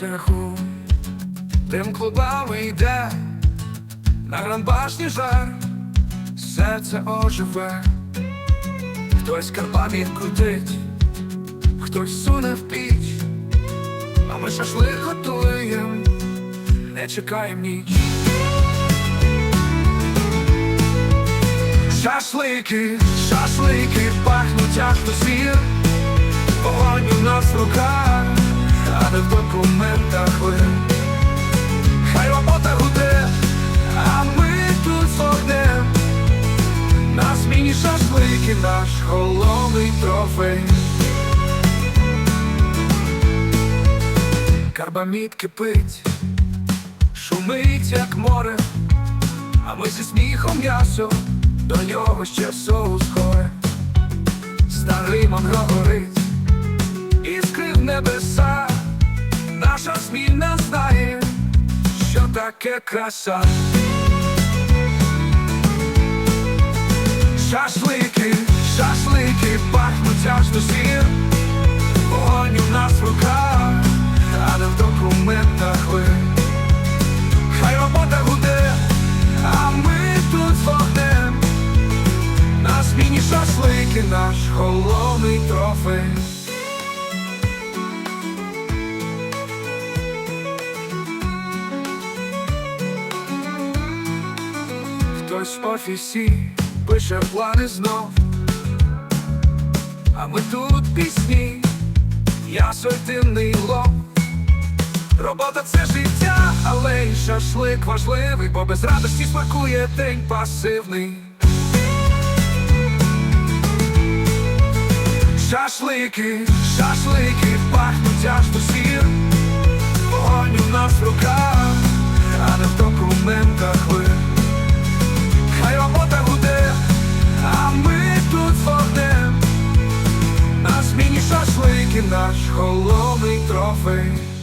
цеху, тим клубами йде, на гранбашні жар, серце оживе, хтось карбамін крутить, хтось суне в піч, а ми шашлик готуєм, не чекаєм ніч. Шашлики, шашлики пахнуть як то сир Вогонь у нас в руках, шашлики наш головний трофей Карбамід кипить, шумить як море а ми зі сміхом м'ясо, до нього ще соус горе. Старий мангро горить, іскри в небеса, наша зміна знає, що таке краса. Шашлики наш головний трофей. Хтось в офісі пише плани знов. А ми тут пісні, я сортинний лоб Робота це життя, але й шашлик важливий, бо без радості смакує день пасивний. Шашлики, шашлики пахнуть аж до сір, Вогонь у нас в руках, а не в документах ви Хай робота гуде, а ми тут вогнем. На зміні шашлики, наш холодний трофей.